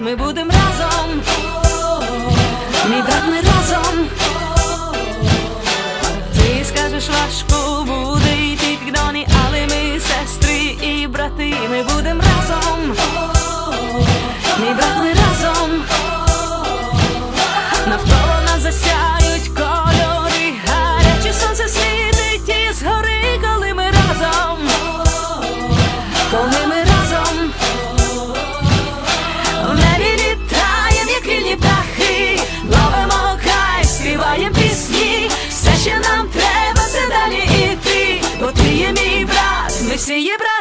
ми будем разом. Мій брат, ми разом. Ти скажеш, важко буде йти к але ми сестри і брати, ми будем разом. Ми всі є брати.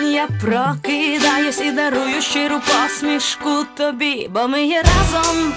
День я прокидаюсь і дарую щиру посмішку тобі, бо ми є разом,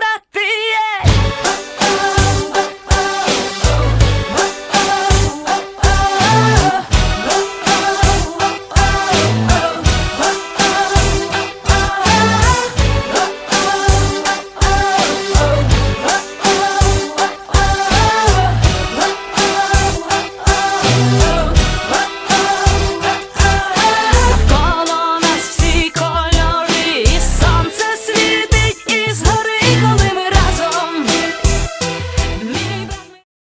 pra ti.